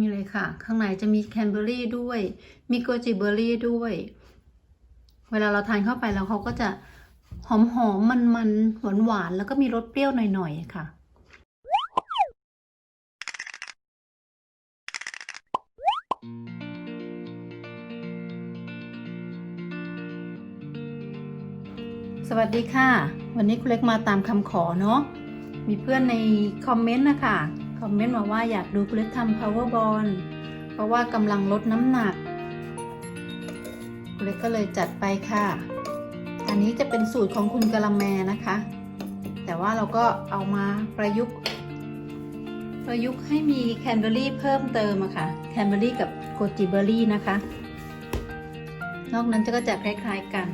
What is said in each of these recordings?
นี่เลยค่ะ ข้างในจะมีแคนเบอรี่ด้วย มีโกจิเบอรี่ด้วย เวลาเราทานเข้าไปแล้วเขาก็จะหอมหอมมันมันหวานหวานๆแล้วก็มีรสเปรี้ยวหน่อยๆค่ะ สวัสดีค่ะ วันนี้คุณเล็กมาตามคำขอเนาะมีเพื่อนในคอมเมนต์นะคะ คอมเมนต์มาว่าอยากดูคุณเล็กทำ power ball เพราะว่ากำลังลดน้ำหนักคุณเล็กก็เลยจัดไปค่ะ อันนี้จะเป็นสูตรของคุณกะละแมนะคะ แต่ว่าเราก็เอามาประยุกต์ ประยุกต์ให้มีแคนเบอรี่เพิ่มเติมอะค่ะ แคนเบอรี่กับโกจิเบอรี่นะคะ นอกนั้นจะก็จะคล้ายๆกัน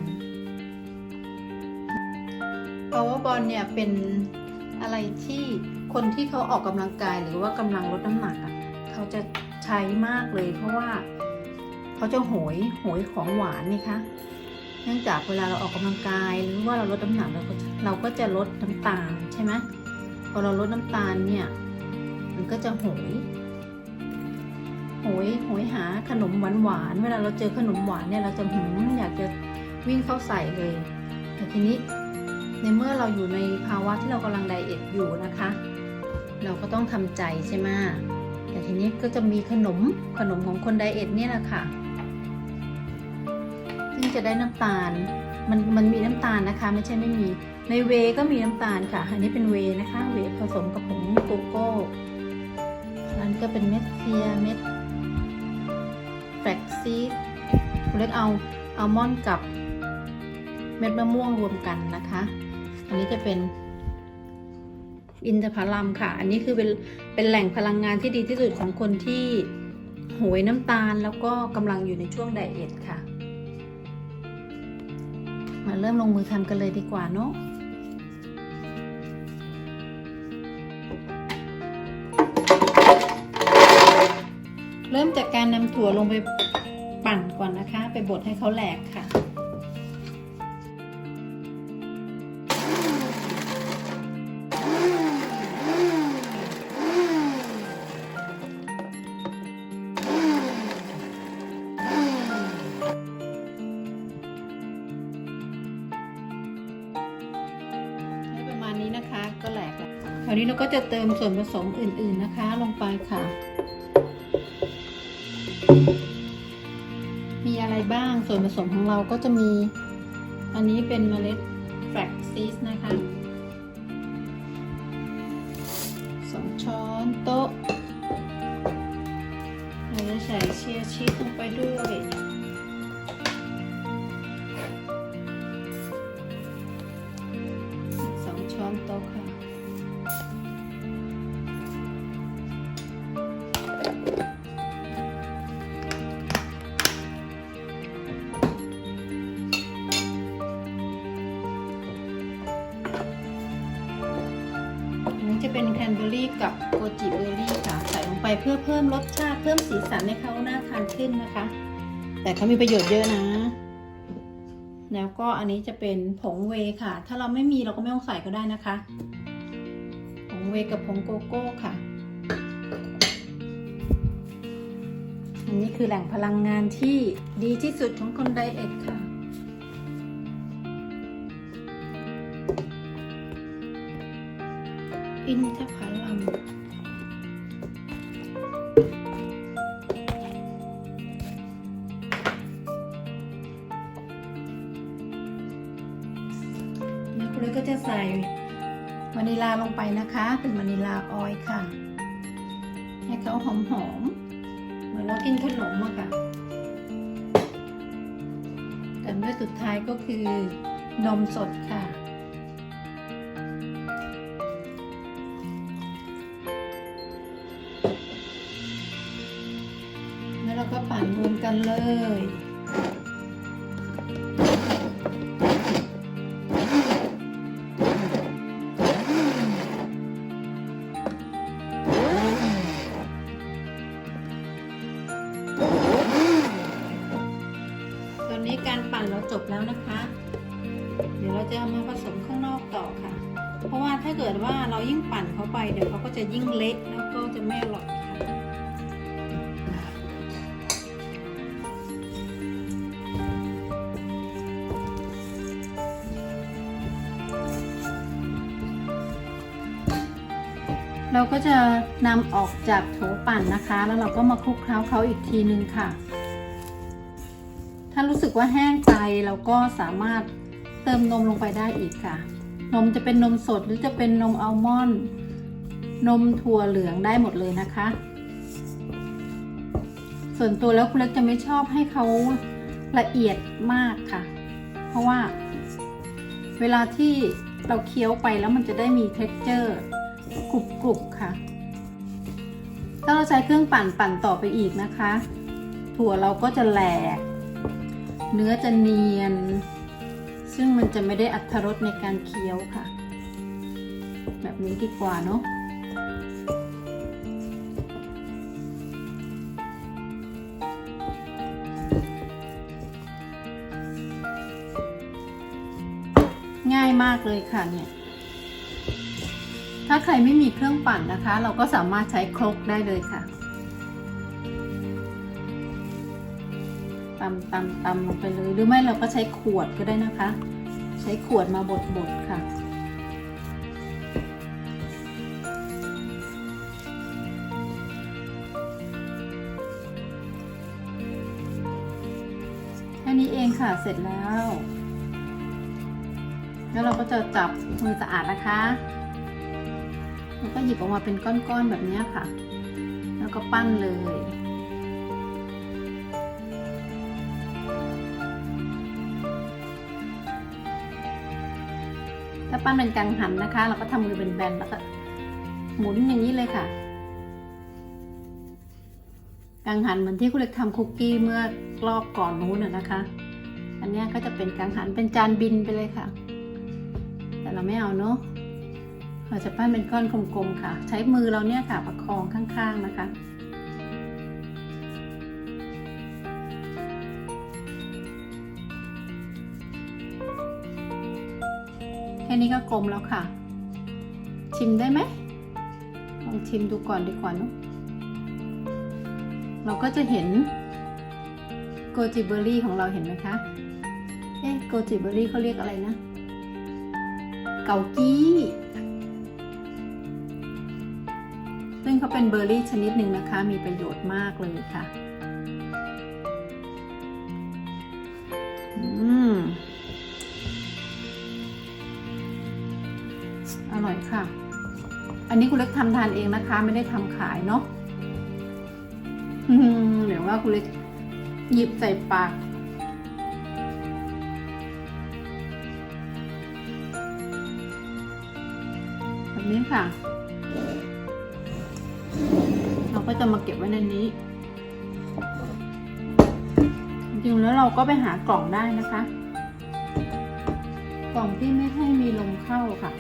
power ball เนี่ยเป็นอะไรที่ คนที่เขาออกกำลังกายหรือว่ากำลังลดน้ำหนักอะเขาจะใช้มากเลย เพราะว่าเขาจะโหยโหยของหวานนี่คะเนื่องจากเวลาเราออกกำลังกายหรือว่าเราลดน้ำหนักเราก็เราก็จะลดน้ำตาลใช่ไหมพอเราลดน้ำตาลเนี่ยมันก็จะโหยโหยโหยหาขนมหวานหวานเวลาเราเจอขนมหวานเนี่ยเราจะหืมอยากจะวิ่งเข้าใส่เลยแต่ทีนี้ในเมื่อเราอยู่ในภาวะที่เรากำลังไดเอทอยู่นะคะ เราก็ต้องทำใจใช่ไหมแต่ทีนี้ก็จะมีขนมขนมของคนไดเอทเนี่ยแหละค่ะ ซึ่งจะได้น้ำตาลมันมันมีน้ำตาลนะคะ ไม่ใช่ไม่มีในเวก็มีน้ำตาลค่ะ อันนี้เป็นเวนะคะ เวผสมกับผงโกโก้อันนก็เป็นเม็ดเซียเม็ดแฟลกซีดเล็กเอาอัลมอนด์กับเม็ดมะม่วงรวมกันนะคะ อันนี้จะเป็น อินทผลัมค่ะ อันนี้คือเป็นเป็นแหล่งพลังงานที่ดีที่สุดของคนที่โหยน้ำตาลแล้วก็กำลังอยู่ในช่วงไดเอทค่ะ มาเริ่มลงมือทำกันเลยดีกว่าเนาะเริ่มจากการนำถั่วลงไปปั่นก่อนนะคะ ไปบดให้เขาแหลกค่ะ ก็จะเติมส่วนผสมอื่นๆนะคะลงไปค่ะ มีอะไรบ้างส่วนผสมของเราก็จะมี อันนี้เป็นเมล็ดแฟลกซีสนะคะสองช้อนโต๊ะเราจะใส่เชียร์ชีสลงไปด้วยสองช้อนโต๊ะค่ะ นี้จะเป็นแคนเบอรี่กับโกจิเบอร์รี่ค่ะ ใส่ลงไปเพื่อเพิ่มรสชาติเพิ่มสีสันให้เขาน่าทานขึ้นนะคะ แต่เขามีประโยชน์เยอะนะ แล้วก็อันนี้จะเป็นผงเวย์ค่ะ ถ้าเราไม่มีเราก็ไม่ต้องใส่ก็ได้นะคะ ผงเวย์กับผงโกโก้ค่ะ อันนี้คือแหล่งพลังงานที่ดีที่สุดของคนไดเอทค่ะ อินทผลัมแล้วคุณเลยก็จะใส่วานิลาลงไปนะคะ เป็นวานิลาออยค่ะ ให้เขาหอมหอมๆเหมือนเรากินขนมอะค่ะแต่เมื่อสุดท้ายก็คือนมสดค่ะ จบแล้วนะคะ เดี๋ยวเราจะามาผสมข้างนอกต่อค่ะ เพราะว่าถ้าเกิดว่าเรายิ่งปั่นเขาไปเดี๋ยวเขาก็จะยิ่งเละแล้วก็จะไม่อร่อยค่ะเราก็จะนำออกจากโถปั่นนะคะ แล้วเราก็มาคลุกเคล้าเขาอีกทีนึงค่ะ ถ้ารู้สึกว่าแห้งไปเราก็สามารถเติมนมลงไปได้อีกค่ะ นมจะเป็นนมสดหรือจะเป็นนมอัลมอนด์นมถั่วเหลืองได้หมดเลยนะคะ ส่วนตัวแล้วคุณเล็กจะไม่ชอบให้เขาละเอียดมากค่ะ เพราะว่าเวลาที่เราเคี้ยวไปแล้วมันจะได้มี t e x t อร์กรุบกรุบค่ะ ถ้าเราใช้เครื่องปั่นปั่นต่อไปอีกนะคะ ถั่วเราก็จะแหลก เนื้อจะเนียน ซึ่งมันจะไม่ได้อัตรสในการเคี้ยวค่ะ แบบนี้ดีกว่าเนาะง่ายมากเลยค่ะเนี่ยถ้าใครไม่มีเครื่องปั่นนะคะ เราก็สามารถใช้ครกได้เลยค่ะำตำตำลงไปเลย หรือไม่เราก็ใช้ขวดก็ได้นะคะ ใช้ขวดมาบดบดค่ะ แค่นี้เองค่ะเสร็จแล้ว แล้วเราก็จะจับมือสะอาดนะคะแล้วก็หยิบออกมาเป็นก้อนๆแบบนี้ค่ะ แล้วก็ปั้นเลยาปั้นเป็นกังหันนะคะ เราก็ทำมือเป็นแบนแล้วก็หมุนอย่างนี้เลยค่ะ กังหันเหมือนที่คุณเล็กทำคุกกี้เมื่อรอบก่อนนู้นนะคะ อันนี้ก็จะเป็นกังหันเป็นจานบินไปเลยค่ะ แต่เราไม่เอาเนาะเราจะปั้นเป็นก้อนกลมๆค่ะ ใช้มือเราเนี่ยค่ะประคองข้างๆนะคะ นี้ก็กลมแล้วค่ะ ชิมได้ไหมลองชิมดูก่อนดีกว่าเนอะเราก็จะเห็นโกจิเบอรี่ของเราเห็นไหมคะเอ๊ะโกจิเบอรี่เขาเรียกอะไรนะ เกากี้ซึ่งเขาเป็นเบอร์รี่ชนิดหนึ่งนะคะ มีประโยชน์มากเลยค่ะ อร่อยค่ะ อันนี้คุณเล็กทำทานเองนะคะ ไม่ได้ทำขายเนาะเดี๋ยวว่าคุณเล็กหยิบใส่ปากแบบนี้ค่ะ เราก็จะมาเก็บไว้ในนี้ จริงๆแล้วเราก็ไปหากล่องได้นะคะ กล่องที่ไม่ให้มีลมเข้าค่ะ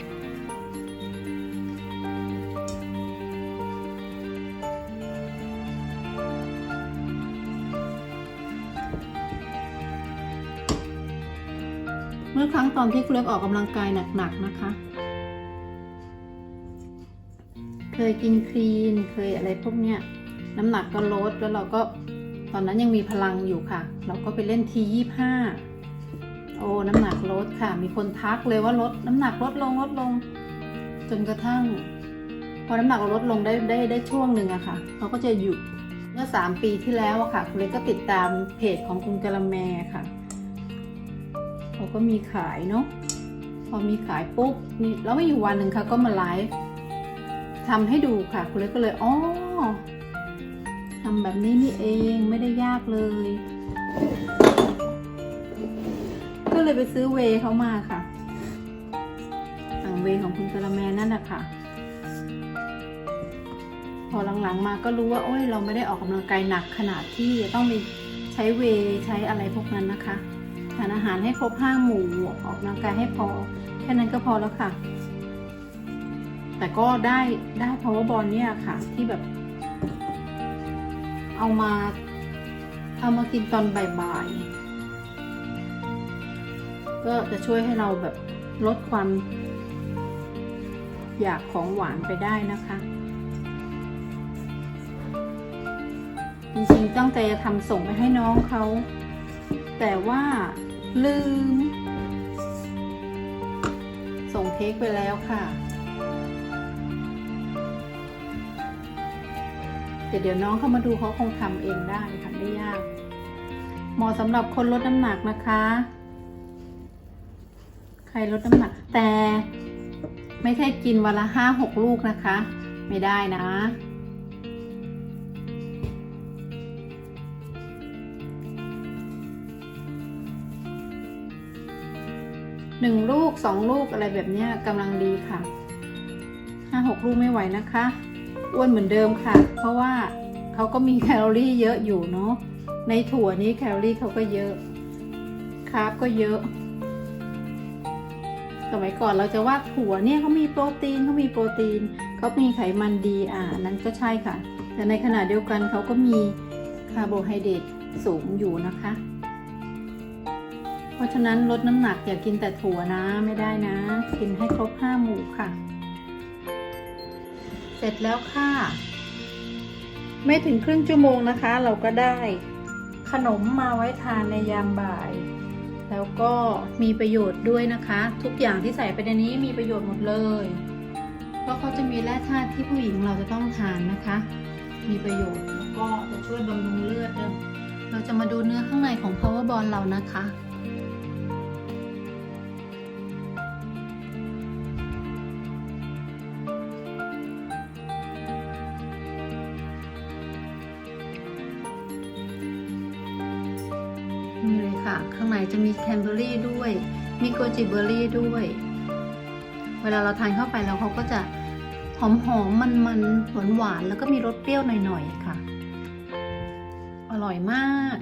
ตอนที่คุณเล็กออกกำลังกายหนักๆนะคะ เคยกินคลีน เคยอะไรพวกเนี้ยน้ำหนักก็ลดแล้วเราก็ตอนนั้นยังมีพลังอยู่ค่ะ เราก็ไปเล่นทียี่ห้าโอ้น้ำหนักลดค่ะ มีคนทักเลยว่าลดน้ำหนักลดลงลดลง จนกระทั่ง พอน้ำหนักเราลดลงได้ได้ได้ช่วงหนึ่งอะค่ะเราก็จะหยุดเมื่อสามปีที่แล้วอะค่ะ คุณเล็กก็ติดตามเพจของคุณกะละแมค่ะ เขาก็มีขายเนาะพอมีขายปุ๊บนี่แล้วไม่อยู่วันหนึ่งเขาก็มาไลฟ์ทำให้ดูค่ะคุณเล็กก็เลยอ๋อทำแบบนี้นี่เองไม่ได้ยากเลย ก็เลยไปซื้อเวเขามาค่ะสั่งเวของคุณกะละแมนั่นแหละค่ะพอหลังๆมาก็รู้ว่าโอ้ยเราไม่ได้ออกกำลังกายหนักขนาดที่จะต้องไปใช้เวใช้อะไรพวกนั้นนะคะ ทานอาหารให้ครบห้าหมู่ออกกำลังกายให้พอ แค่นั้นก็พอแล้วค่ะ แต่ก็ได้ได้ power ball เนี่ยค่ะ ที่แบบ เอามา เอามากินตอนบ่ายๆ ก็จะช่วยให้เราแบบลดความอยากของหวานไปได้นะคะ จริงๆตั้งใจจะทำส่งไปให้น้องเขา แต่ว่า ลืม ส่งเค้กไปแล้วค่ะแต่เดี๋ยวน้องเข้ามาดูเขาคงทำเองได้ทำได้ยาก เหมาะสำหรับคนลดน้ำหนักนะคะ ใครลดน้ำหนัก แต่ไม่ใช่กินวันละห้าหกลูกนะคะ ไม่ได้นะ หนึ่งลูกสองลูกอะไรแบบนี้กำลังดีค่ะห้าหกลูกไม่ไหวนะคะอ้วนเหมือนเดิมค่ะ เพราะว่าเขาก็มีแคลอรี่เยอะอยู่เนาะในถั่วนี้แคลอรี่เขาก็เยอะคาร์บก็เยอะ สมัยก่อนเราจะว่าถั่วเนี่ยเขามีโปรตีนเขามีโปรตีนเขามีไขมันดีอ่านั้นก็ใช่ค่ะ แต่ในขณะเดียวกันเขาก็มีคาร์โบไฮเดรตสูงอยู่นะคะ เพราะฉะนั้นลดน้ำหนักอย่ากินแต่ถั่วนะไม่ได้นะ กินให้ครบห้าหมู่ค่ะ เสร็จแล้วค่ะ ไม่ถึงครึ่งชั่วโมงนะคะ เราก็ได้ขนมมาไว้ทานในยามบ่าย แล้วก็มีประโยชน์ด้วยนะคะ ทุกอย่างที่ใส่ไปในนี้มีประโยชน์หมดเลย เพราะเขาจะมีแร่ธาตุที่ผู้หญิงเราจะต้องทานนะคะ มีประโยชน์แล้วก็จะช่วยบำรุงเลือดเราจะมาดูเนื้อข้างในของ power ball เรานะคะ ค่ะข้างในจะมีแคนเบอรี่ด้วย มีโกจิเบอรี่ด้วย เวลาเราทานเข้าไปแล้วเขาก็จะหอมหอมมันมันหวานหวานๆแล้วก็มีรสเปรี้ยวหน่อยๆค่ะ อร่อยมาก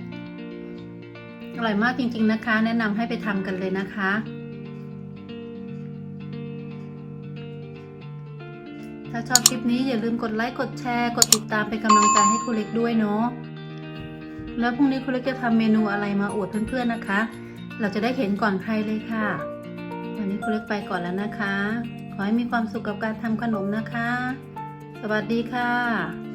อร่อยมากจริงๆนะคะ แนะนำให้ไปทำกันเลยนะคะถ้าชอบคลิปนี้อย่าลืมกดไลค์ กดแชร์ กดติดตามเป็นกำลังใจให้ครูเล็กด้วยเนาะ แล้วพรุ่งนี้คุณเล็กจะทำเมนูอะไรมาอวดเพื่อนๆนะคะ เราจะได้เห็นก่อนใครเลยค่ะ วันนี้คุณเล็กไปก่อนแล้วนะคะ ขอให้มีความสุขกับการทำขนมนะคะ สวัสดีค่ะ